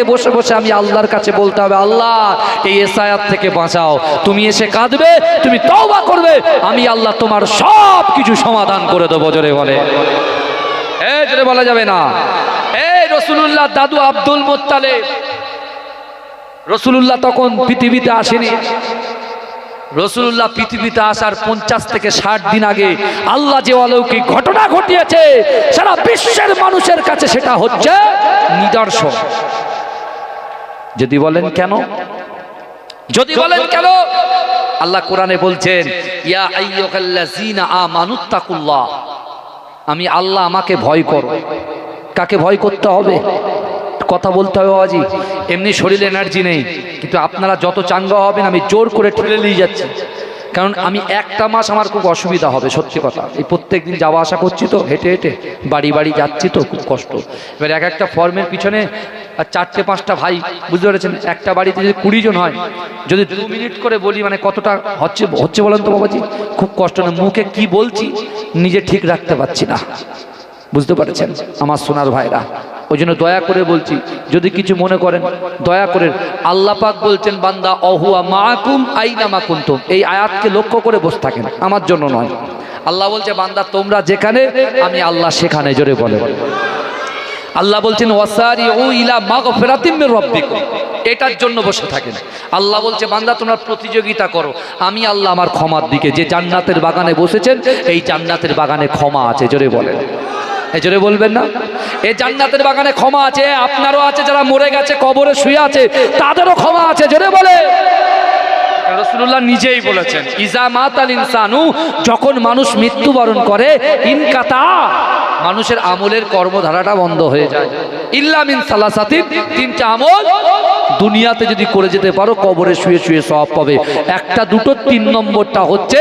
বাড়িতে বসে বসে আমি আল্লাহর কাছে বলতে হবে, আল্লাহ, এই এসায়াত থেকে বাঁচাও। তুমি এসে কাঁদবে, তুমি তওবা করবে, আমি আল্লাহ তোমার সব কিছু সমাধান করে দেবো। জোরে বলে। জোরে বলা যাবে না। এই রসুলুল্লাহ দাদু আব্দুল মোত্তালে রসুলুল্লাহ তখন পৃথিবীতে আসেনি। রসুল্লাহ পৃথিবীতে আসার পঞ্চাশ থেকে ষাট দিন আগে আল্লাহ যে অলৌকিক ঘটনা ঘটিয়েছে, সারা বিশ্বের মানুষের কাছে সেটা হচ্ছে নিদর্শন। যদি বলেন কেন? যদি বলেন কেন? আল্লাহ কোরআনে বলছেন ইয়া আইয়ুহাল্লাযীনা আমানুত্তাকুল্লাহ আমি আল্লাহ আমাকে ভয় করো। কাকে ভয় করতে হবে? কথা বলতে হবে আজি এমনি শরীরে এনার্জি নেই। কিন্তু আপনারা যত চাঙ্গা হবেন আমি জোর করে ঠেলে নিয়ে যাচ্ছি। কারণ আমি একটা মাস আমার খুব অসুবিধা হবে, সত্যি কথা। এই প্রত্যেক দিন যাওয়া আসা করছি তো, হেঁটে হেঁটে, বাড়ি বাড়ি যাচ্ছি তো, খুব কষ্ট। এবার এক একটা ফর্মের পিছনে আর চারটে পাঁচটা ভাই, বুঝতে পেরেছেন? একটা বাড়িতে যদি কুড়ি জন হয়, যদি দু মিনিট করে বলি মানে কতটা হচ্ছে হচ্ছে বলেন তো বাবাজি? খুব কষ্ট না, মুখে কি বলছি, নিজে ঠিক রাখতে পারছি না। বুঝতে পারছেন? আমার সোনার ভাইরা। ওই জন্য দয়া করে বলছি, যদি কিছু মনে করেন, দয়া করে। আল্লাহ পাক বলছেন, বান্দা, অহুয়া মাকুম আইনা মাকুন্তুম এই আয়াতকে লক্ষ্য করে বসে থাকেন, আমার জন্য নয়। আল্লাহ বলছে, বান্দা, তোমরা যেখানে, আমি আল্লাহ সেখানে, জোরে বলে। আল্লাহ বলছেন ওয়াসারি ও ইলা মাগফিরাতিম মির রাব্বিকুম। এটার জন্য বসে থাকেন। আল্লাহ বলছে, বান্দা, তোমরা প্রতিযোগিতা করো। আমি আল্লাহ আমার ক্ষমার দিকে, যে জান্নাতের বাগানে বসেছেন, এই জান্নাতের বাগানে ক্ষমা আছে, জোরে বলেন। এই জোরে বলবেন না? এই জান্নাতের বাগানে ক্ষমা আছে, আপনারও আছে, যারা মরে গেছে, কবরে শুয়ে আছে, তাদেরও ক্ষমা আছে, জোরে বলে। রসুল্লাহ নিজেই বলেছেন, ইজা মাতাল ইনসানু যখন মানুষ মৃত্যুবরণ করে, ইনকাতা, মানুষের আমলের কর্মধারাটা বন্ধ হয়ে যায়। ইল্লামিন সালাসাতিন, তিনটা আমল দুনিয়াতে যদি করে যেতে পারো, কবরে শুয়ে শুয়ে সব পাবে। একটা দুটো, তিন নম্বরটা হচ্ছে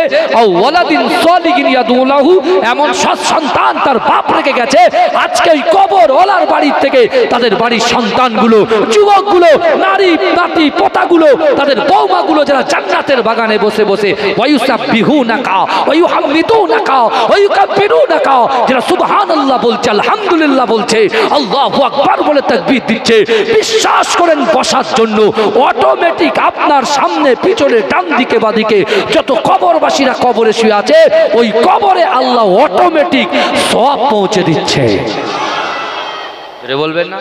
এমন সৎ সন্তান তার বাপ রেখে গেছে, আজকে ওই কবর ওলার বাড়ির থেকে তাদের বাড়ির সন্তানগুলো, যুবকগুলো, নারী, নাতি, পোতাগুলো, তাদের বৌমাগুলো যারা জান্নাতের বাগানে বসে বসে ওয়ায়ুসাব্বিহু নাকা ওয়ায়ুহাম্মিদু নাকা ওয়ায়ুকাব্বিরু নাকা যারা সুবহানাল্লাহ বলছে, আলহামদুলিল্লাহ বলছে, আল্লাহু আকবার বলে তাকবীর দিচ্ছে। বিশ্বাস করেন, বসার জন্য অটোমেটিক আপনার সামনে, পিছনে ডান দিকে বাদিকে যত কবরবাসীরা কবরে শুয়ে আছে, ওই কবরে আল্লাহ অটোমেটিক সব পৌঁছে দিচ্ছে। বলবেন না?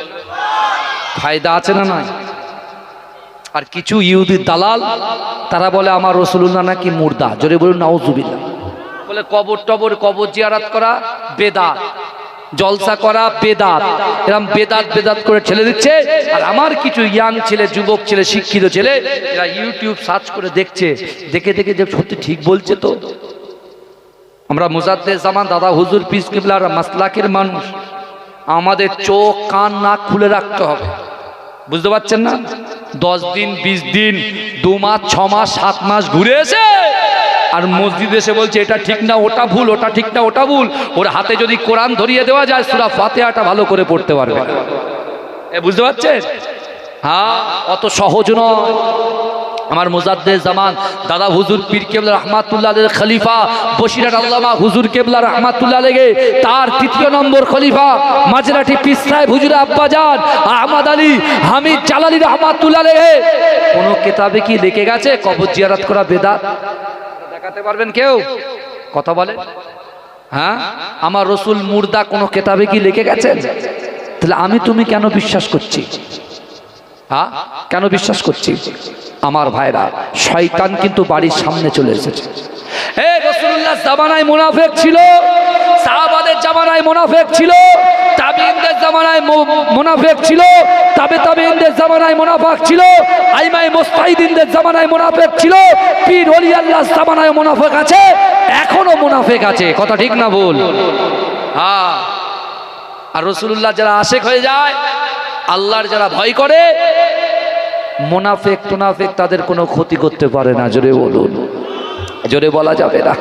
ফায়দা আছে না নয় আর কিছু ইহুদি দালাল, তারা বলে, আমার রসুল্লাহ নাকি মুর্দা? জোরে বলুন, নাউজুবিল্লাহ। বলে, কবর টবর, কবর জিয়ারাত করা বেদাত। জলসা করা বেদাত। এরম বেদাত বেদাত করে ঠেলে দিচ্ছে। আর আমার কিছু ইয়াং ছেলে, যুবক ছেলে, শিক্ষিত ছেলে, এরা ইউটিউব সার্চ করে দেখছে। দেখে দেখে যে সত্যি ঠিক বলছে তো। আমরা জামান, দাদা হুজুর পিস কিবলার মাসলাকের মানুষ। আমাদের চোখ, কান, নাক খুলে রাখতে হবে। বুঝতে পারছেন না? দশ দিন, বিশ দিন, দু মাস, ছ মাস, সাত মাস ঘুরে এসে আর মসজিদ এসে বলছে, এটা ঠিক না, ওটা ভুল, ওটা ঠিক না, ওটা ভুল। ওর হাতে যদি কোরআন ধরিয়ে দেওয়া যায়, সুরা ফাতেহাটা ভালো করে পড়তে পারবে। বুঝতে পারছেন? হ্যাঁ অত সহজ নয়। আমার মুজাদ্দে জামান, দাদা হুজুর পীর কেবলা রহমাতুল্লাহ খলিফা বসিরাট আল্লামা হুজুর কেবলা রহমাতুল্লাহ লেগে তার তৃতীয় নম্বর খলিফা মাঝরাটি পিস সাহেব হুজুর আব্বাজান আহমদ আলী, হামিদ জালালি রহমাতুল্লাহ লেগে কোনো কেতাবে কি লিখে গেছে? কবর জিয়ারত করা বেদাত? দেখাতে পারবেন কেউ? কথা বলে হ্যাঁ? আমার রসুল মুর্দা কোনো কেতাবে কি লিখে গেছে তাহলে আমি, তুমি কেন বিশ্বাস করছি? হ্যাঁ? কেন বিশ্বাস করছি? আমার ভাইরা, শয়তান কিন্তু বাড়ির সামনে চলে এসেছে। এ রসুল্লাহ জামানায় মুনাফেক ছিল, সাহাবাদের জামানায় মুনাফেক ছিল তাবিনদের জামানায় মুনাফেক ছিল, তাবে তাবিনদের জামানায় মুনাফাক ছিল আইমাই মুস্তাহিদিনদের জামানায় মুনাফেক ছিল, পীর ওলি আল্লাহ জামানায় মুনাফেক আছে, এখনও মুনাফেক আছে। কথা ঠিক না ভুল? হ্যাঁ। আর রসুল্লাহ যারা আশেক হয়ে যায় আল্লাহর যারা ভয় করে মোনাফেক টোনাফেক তাদের কোনো ক্ষতি করতে পারে না। জোরে বলুন। জোরে বলা যাবে না।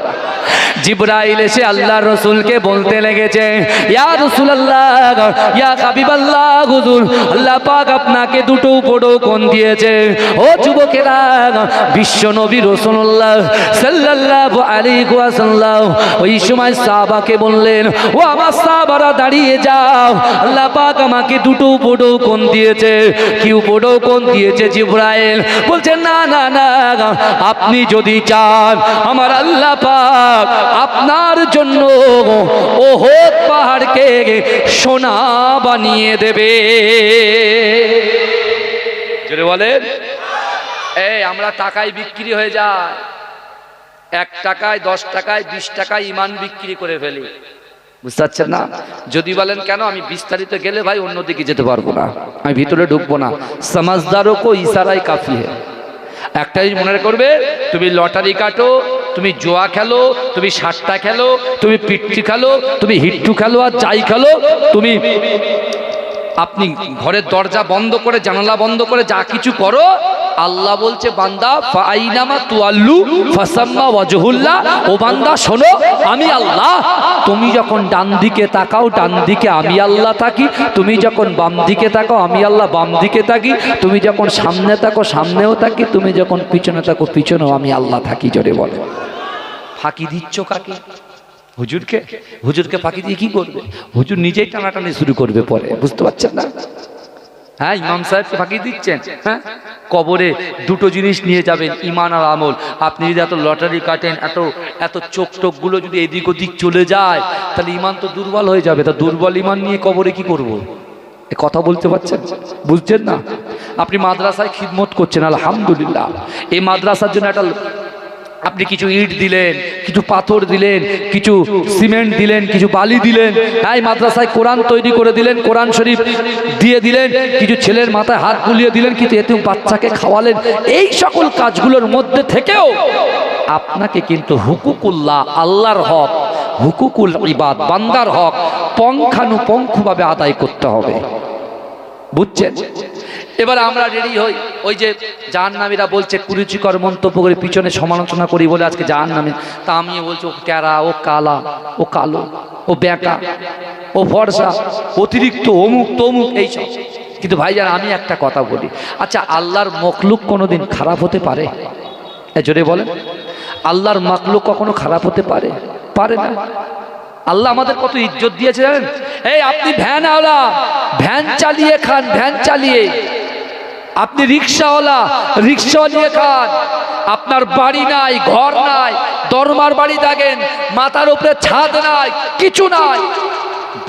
জিব্রাইল এসে আল্লাহ রসুলকে বলতে লেগেছে, ইয়া রাসূলুল্লাহ, ইয়া হাবিবাল্লাহ, হুজুর, আল্লাহ পাক আপনাকে দুটো উপঢৌকন দিয়েছে? ও যুবকেরা, বিশ্ব নবী সাল্লাল্লাহু আলাইহি ওয়াসাল্লাম ওই সময় সাহাবাকে বললেন, ও আমার সাহাবারা, দাঁড়িয়ে যাও, আল্লাহ পাক আমাকে দুটো উপঢৌকন দিয়েছে? কি উপঢৌকন দিয়েছে জিব্রাইল? বলছে, না না না, আপনি যদি চান, আমার আল্লাহ পাক আপনার জন্য ওহদ পাহাড়কে সোনা বানিয়ে দেবে। জোরে বলেন। এই, আমরা টাকায় বিক্রি হয়ে যায় এক টাকায়, দশ টাকায়, বিশ টাকায় ইমান বিক্রি করে ফেলি। বুঝতে পারছেন না? যদি বলেন, কেন? আমি বিস্তারিত গেলে ভাই অন্যদিকে যেতে পারব না। আমি ভিতরে ঢুকবো না। সমাজদারও কো ইশারাই কাফি হে। একটা জিনিস মনে করবে তুমি লটারি কাটো তুমি জোয়া খেলো, তুমি সাতটা খেলো, তুমি পিট্টি খেলো, তুমি হিট্টু খেলো আর যাই খেলো, তুমি আপনি ঘরের দরজা বন্ধ করে, জানালা বন্ধ করে যা কিছু করো, আল্লাহ বলছে, বান্দা ফাইনামা তুয়াল্লু ফাসাম্মা ওয়াজহুল্লাহ ও বান্দা, শোনো, আমি আল্লাহ, তুমি যখন ডান দিকে তাকাও, ডান দিকে আমি আল্লাহ থাকি। তুমি যখন বাম দিকে তাকাও, আমি আল্লাহ বাম দিকে থাকি। তুমি যখন সামনে থাকো, সামনেও থাকি। তুমি যখন পিছনে থাকো, পিছনেও আমি আল্লাহ থাকি, জোরে বলে। ফাঁকি দিচ্ছ কাকে? হুজুরকে হুজুরকে ফাঁকি দিয়ে কি করবে? হুজুর নিজেই টানাটানি শুরু করবে পরে, বুঝতে পারছেন না? হ্যাঁ ইমাম সাহেবকে ফাঁকি দিচ্ছেন হ্যাঁ? কবরে দুটো জিনিস নিয়ে যাবেন, ইমান আর আমল। আপনি যদি এত লটারি কাটেন, এত এত চোখ টোকগুলো যদি এদিক ওদিক চলে যায়, তাহলে ইমান তো দুর্বল হয়ে যাবে। তা দুর্বল ইমান নিয়ে কবরে কি করব। এ কথা বলতে পারছেন? বুঝছেন না? আপনি মাদ্রাসায় খিদমত করছেন, আলহামদুলিল্লাহ। এই মাদ্রাসার জন্য একটা আপনি কিছু ইট দিলেন, কিছু পাথর দিলেন, কিছু সিমেন্ট দিলেন, কিছু বালি দিলেন এই মাদ্রাসায় কোরআন তৈরি করে দিলেন, কোরআন শরীফ দিয়ে দিলেন, কিছু ছেলের মাথায় হাত বুলিয়ে দিলেন, কিন্তু এতে বাচ্চাকে খাওয়ালেন। এই সকল কাজগুলোর মধ্যে থেকেও আপনাকে কিন্তু হুকুকুল্লাহ, আল্লাহর হক, হুকুকুল ইবাদ, বান্দার হক, পঙ্খানুপঙ্খভাবে আদায় করতে হবে। বুঝছেন? এবার আমরা রেডি হই। ওই যে জাহান্নামীরা বলছে, কুরুচিকর মন্তব্য করে পিছনে সমালোচনা করি বলে আজকে জাহান্নামী। তা আমি বলছি, ও ক্যারা, ও কালা, ও কালো, ও ব্যাকা ও ফর্সা, অতিরিক্ত অমুক তমুক এইসব। কিন্তু ভাই ভাইজান, আমি একটা কথা বলি। আচ্ছা আল্লাহর মখলুক কোনোদিন খারাপ হতে পারে? জোরে বলেন। আল্লাহর মখলুক কখনো খারাপ হতে পারে? পারে না। আল্লাহ আমাদের কত ইজ্জত দিয়েছে জানেন? এই আপনি ভ্যান আওলা, ভ্যান চালিয়ে খান, ভ্যান চালিয়ে। আপনি রিক্সাওয়ালা রিক্সা চালিয়ে খান। আপনার বাড়ি নাই, ঘর নাই, দরমার বাড়ি থাকেন, মাথার উপরে ছাদ নাই, কিছু নাই।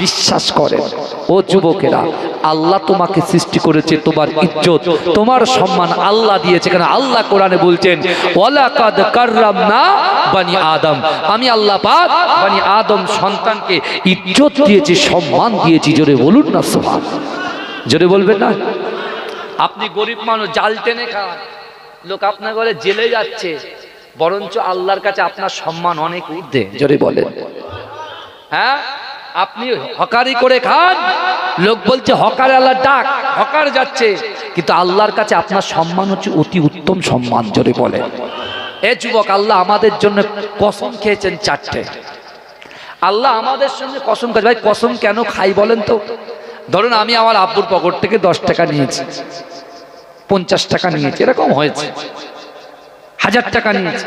বিশ্বাস করেন, ও যুবকেরা, আল্লাহ তোমাকে সৃষ্টি করেছে তোমার ইজ্জত, তোমার সম্মান আল্লাহ দিয়েছে কেন? আল্লাহ কোরআনে বলছেন, ওয়ালাকাদ কাররামনা বানি আদম। আমি আল্লাহ পাক বানি আদম সন্তানকে ইজ্জত দিয়েছি, সম্মান দিয়েছি। জোরে বলুন না সুবহান জোরে বলবেন না? আপনি গরিব মানুষ, জাল টেনে খান। লোক আপনার ঘরে জেলে যাচ্ছে। বরঞ্চ আল্লাহর কাছে আপনার সম্মান অনেক ঊর্ধ্বে, জোরে বলেন। হ্যাঁ? আপনি হকারি করে খান। লোক বলছে, হকার আল্লাহ ডাক, হকার যাচ্ছে। কিন্তু আল্লাহর কাছে আপনার সম্মান হচ্ছে অতি উত্তম সম্মান, জোরে বলে এ যুবক, আল্লাহ আমাদের জন্য কসম খেয়েছেন চারটে। আল্লাহ আমাদের সঙ্গে কসম খাই ভাই, কসম কেন খাই বলেন তো? ধরুন আমি আমার আব্বুর পকেট থেকে দশ টাকা নিয়েছি। পঞ্চাশ টাকা নিয়েছি। এরকম হয়েছে। হাজার টাকা নিয়েছে।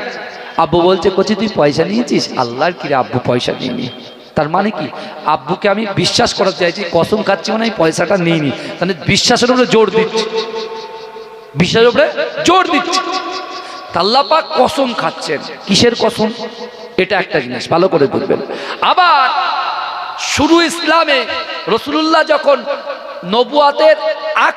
আব্বু বলছে, কচি, তুই পয়সা নিয়েছিস? আল্লাহর কিরে, আব্বু পয়সা নিয়ে তার মানে কি? আব্বুকে আমি বিশ্বাস করাতে চাইছি, কসম খাচ্ছি মানে আমি পয়সাটা নিইনি। তাহলে বিশ্বাসের উপরে জোর দিচ্ছি। বিশ্বাসের উপরে জোর দিচ্ছি। তাল্লাপা কসম খাচ্ছেন। কিসের কসম? এটা একটা জিনিস, ভালো করে বুঝবেন আবার শুরু ইসলামে রসুল্লাহ যখন নবুয়াতের আগ